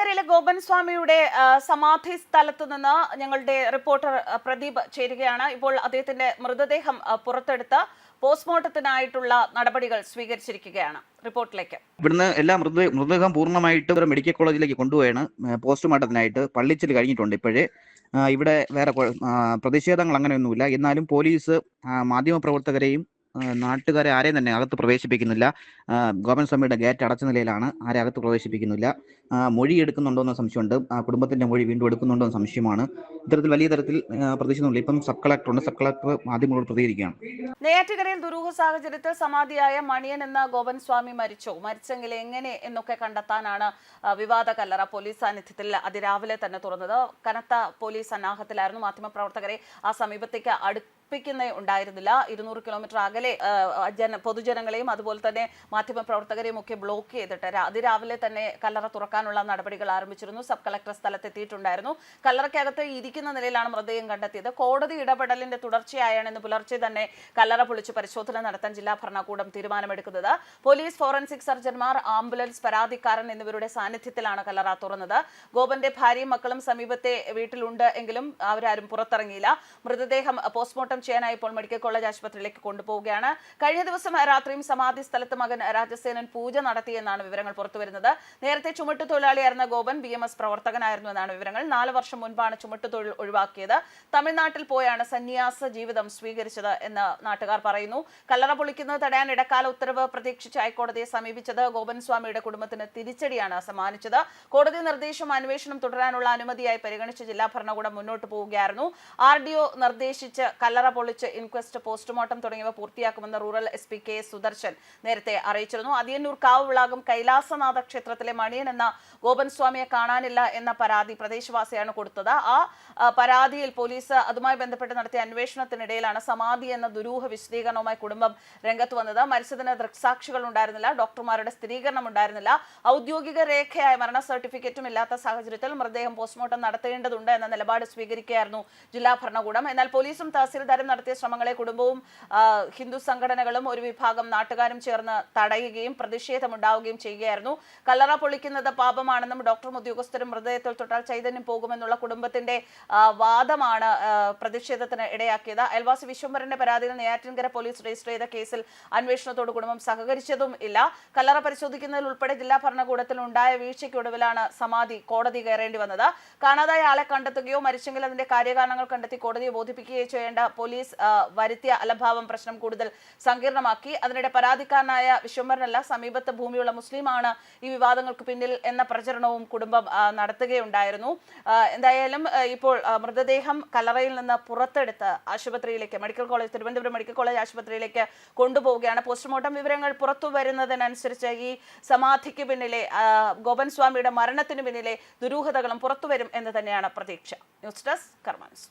നെയ്യാറ്റിൻകരയിലെ ഗോപൻ സ്വാമിയുടെ സമാധി സ്ഥലത്തു നിന്ന് ഞങ്ങളുടെ റിപ്പോർട്ടർ പ്രദീപ് ചേരുകയാണ്. ഇപ്പോൾ അദ്ദേഹത്തിന്റെ മൃതദേഹം പുറത്തെടുത്ത് പോസ്റ്റ്മോർട്ടത്തിനായിട്ടുള്ള നടപടികൾ സ്വീകരിച്ചിരിക്കുകയാണ്. റിപ്പോർട്ടിലേക്ക്. ഇവിടുന്ന് എല്ലാ മൃത മൃതദേഹം പൂർണമായിട്ട് മെഡിക്കൽ കോളേജിലേക്ക് കൊണ്ടുപോയാണ്. പോസ്റ്റ്മോർട്ടത്തിനായിട്ട് പള്ളിച്ചിൽ കഴിഞ്ഞിട്ടുണ്ട് ഇപ്പോഴേ. ഇവിടെ വേറെ പ്രതിഷേധങ്ങൾ അങ്ങനെയൊന്നുമില്ല. എന്നാലും പോലീസ് മാധ്യമപ്രവർത്തകരെയും നാട്ടുകാരെ ആരെയും തന്നെ അകത്ത് പ്രവേശിപ്പിക്കുന്നില്ല. ഗോപൻ സ്വാമിയുടെ ഗേറ്റ് അടച്ച നിലയിലാണ് ആരെ അകത്ത് പ്രവേശിപ്പിക്കുന്നില്ല. മൊഴി എടുക്കുന്നുണ്ടോ എന്ന സംശയമുണ്ട് കുടുംബത്തിന്റെ മൊഴി വീണ്ടും എടുക്കുന്നുണ്ടോ എന്ന സംശയമാണ്. ഇത്തരത്തിൽ വലിയ തരത്തിൽ പ്രതിഷേധമില്ല ഇപ്പം സബ് കളക്ടർ ഉണ്ട് സബ് കളക്ടർ മാധ്യമങ്ങളോട് പ്രതികരിക്കുകയാണ്. നെയ്യാറ്റുകരയിൽ ദുരൂഹ സാഹചര്യത്തിൽ സമാധിയായ മണിയൻ എന്ന ഗോപൻ സ്വാമി മരിച്ചു. മരിച്ചെങ്കിൽ എങ്ങനെ എന്നൊക്കെ കണ്ടെത്താനാണ് വിവാദ കല്ലറ പോലീസ് സാന്നിധ്യത്തിൽ അതിരാവിലെ തന്നെ തുറന്നത്. കനത്ത പോലീസ് സന്നാഹത്തിലായിരുന്നു മാധ്യമപ്രവർത്തകരെ ആ സമീപത്തേക്ക് അടുപ്പിക്കുന്നേ ഉണ്ടായിരുന്നില്ല. ഇരുന്നൂറ് കിലോമീറ്റർ അകലെ ജന പൊതുജനങ്ങളെയും അതുപോലെ തന്നെ മാധ്യമപ്രവർത്തകരെയും ഒക്കെ ബ്ലോക്ക് ചെയ്തിട്ട് അതിരാവിലെ തന്നെ കല്ലറ തുറക്കാനുള്ള നടപടികൾ ആരംഭിച്ചിരുന്നു. സബ് കളക്ടർ സ്ഥലത്തെത്തിയിട്ടുണ്ടായിരുന്നു. കല്ലറയ്ക്കകത്ത് ഇരിക്കുന്ന നിലയിലാണ് മൃതദേഹം കണ്ടെത്തിയത്. കോടതി ഇടപെടലിന്റെ തുടർച്ചയായാണ് ഇന്ന് പുലർച്ചെ തന്നെ കല്ലറ പൊളിച്ച് പരിശോധന നടത്താൻ ജില്ലാ ഭരണകൂടം തീരുമാനമെടുക്കുന്നത്. പോലീസ് ഫോറൻസിക് സർജൻമാർ ആംബുലൻസ് പരാതിക്കാരൻ എന്നിവരുടെ സാന്നിധ്യത്തിലാണ് കല്ലറ തുറന്നത്. ഗോപന്റെ ഭാര്യയും മക്കളും സമീപത്തെ വീട്ടിലുണ്ട് എങ്കിലും അവരാരും പുറത്തിറങ്ങിയില്ല. മൃതദേഹം പോസ്റ്റ്മോർട്ടം ചെയ്യാനായി ഇപ്പോൾ മെഡിക്കൽ കോളേജ് ആശുപത്രിയിലേക്ക് കൊണ്ടുപോവുകയാണ്. കഴിഞ്ഞ ദിവസം രാത്രിയും സമാധി സ്ഥലത്ത് മകൻ രാജസേനൻ പൂജ നടത്തിയെന്നാണ് വിവരങ്ങൾ പുറത്തുവരുന്നത്. നേരത്തെ ചുമട്ടു തൊഴിലാളിയായിരുന്ന ഗോപൻ ബി എം എസ് പ്രവർത്തകനായിരുന്നു എന്നാണ് വിവരങ്ങൾ. നാല് വർഷം മുൻപാണ് ചുമട്ടു തൊഴിൽ ഒഴിവാക്കിയത്. തമിഴ്നാട്ടിൽ പോയാണ് സന്യാസ ജീവിതം സ്വീകരിച്ചത് എന്ന് നാട്ടുകാർ പറയുന്നു. കല്ലറ പൊളിക്കുന്നത് തടയാൻ ഇടക്കാല ഉത്തരവ് പ്രതീക്ഷിച്ച് ഹൈക്കോടതിയെ സമീപിച്ചത് ഗോപൻ സ്വാമിയുടെ കുടുംബത്തിന് തിരിച്ചടിയാണ് സമ്മാനിച്ചത്. കോടതി നിർദ്ദേശം അന്വേഷണം തുടരാനുള്ള അനുമതിയായി പരിഗണിച്ച് ജില്ലാ ഭരണകൂടം മുന്നോട്ട് പോവുകയായിരുന്നു. ആർ ഡി ഒ നിർദ്ദേശിച്ച് കല്ലറ പൊളിച്ച് ഇൻക്വസ്റ്റ് പോസ്റ്റ്മോർട്ടം തുടങ്ങിയവ പൂർത്തിയാക്കുമെന്ന് rural S P K Sudarshan നേരത്തെ അറിയിച്ചിരുന്നു. അതിയന്നൂർ കാവ് വിളാകം കൈലാസനാഥ ക്ഷേത്രത്തിലെ മണിയൻ എന്ന ഗോപൻ സ്വാമിയെ കാണാനില്ല എന്ന പരാതി പ്രദേശവാസിയാണ് കൊടുത്തത്. ആ പരാതിയിൽ പോലീസ് അതുമായി ബന്ധപ്പെട്ട് നടത്തിയ അന്വേഷണത്തിനിടയിലാണ് സമാധി എന്ന ദുരൂഹ വിശദീകരണവുമായി കുടുംബം രംഗത്ത് വന്നത്. മരിച്ചതിന് ദൃക്സാക്ഷികൾ ഉണ്ടായിരുന്നില്ല ഡോക്ടർമാരുടെ സ്ഥിരീകരണം ഉണ്ടായിരുന്നില്ല. ഔദ്യോഗിക രേഖയായ മരണ സർട്ടിഫിക്കറ്റും ഇല്ലാത്ത സാഹചര്യത്തിൽ മൃതദേഹം പോസ്റ്റ്മോർട്ടം നടത്തേണ്ടതുണ്ട് എന്ന നിലപാട് സ്വീകരിക്കുകയായിരുന്നു ജില്ലാ ഭരണകൂടം. എന്നാൽ പോലീസും തഹസീൽദാരും നടത്തിയ ശ്രമങ്ങളെ കുടുംബവും ഹിന്ദു സംഘടനകളും ഒരു വിഭാഗം നാട്ടുകാരും ചേർന്ന് തടയുകയും പ്രതിഷേധമുണ്ടാവുകയും ചെയ്യുകയായിരുന്നു. കല്ലറ പൊളിക്കുന്നത് പാപമാണെന്നും ഡോക്ടറും ഉദ്യോഗസ്ഥരും മൃതദേഹത്തിൽ തൊട്ടാൽ ചൈതന്യം പോകുമെന്നുള്ള കുടുംബത്തിന്റെ വാദമാണ് പ്രതിഷേധത്തിന് ഇടയാക്കിയത്. അയൽവാസി വിശ്വംഭരന്റെ പരാതിയിൽ നെയ്യാറ്റിൻകര പോലീസ് രജിസ്റ്റർ ചെയ്ത കേസിൽ അന്വേഷണത്തോട് കുടുംബം സഹകരിച്ചതും ഇല്ല. കല്ലറ പരിശോധിക്കുന്നതിൽ ഉൾപ്പെടെ ജില്ലാ ഭരണകൂടത്തിൽ ഉണ്ടായ വീഴ്ചയ്ക്കൊടുവിലാണ് സമാധി കോടതി കയറേണ്ടി വന്നത്. കാണാതായ ആളെ കണ്ടെത്തുകയോ മരിച്ചെങ്കിൽ അതിന്റെ കാര്യകാരണങ്ങൾ കണ്ടെത്തി കോടതിയെ ബോധിപ്പിക്കുകയോ ചെയ്യേണ്ട പോലീസ് വരുത്തിയ അലംഭാവം പ്രശ്നം കൂടുതൽ സങ്കീർണമാക്കി. അതിനിടെ പരാതിക്കാരനായ വിശ്വംഭരനല്ല സമീപത്തെ ഭൂമിയുള്ള മുസ്ലിമാണ് ഈ വിവാദങ്ങൾക്ക് പിന്നിൽ എന്ന പ്രചരണവും കുടുംബം നടത്തുകയുണ്ടായിരുന്നു. എന്തായാലും ഇപ്പോൾ മൃതദേഹം കല്ലറയിൽ നിന്ന് പുറത്തെടുത്ത് ആശുപത്രിയിലേക്ക് medical college Thiruvananthapuram medical college ആശുപത്രിയിലേക്ക് കൊണ്ടുപോവുകയാണ്. പോസ്റ്റ്മോർട്ടം വിവരങ്ങൾ പുറത്തു വരുന്നതിനനുസരിച്ച് ഈ സമാധിക്ക് പിന്നിലെ ഗോപൻ സ്വാമിയുടെ മരണത്തിന് പിന്നിലെ ദുരൂഹതകളും പുറത്തുവരും എന്ന് തന്നെയാണ് പ്രതീക്ഷ. News desk കർമാൻസ്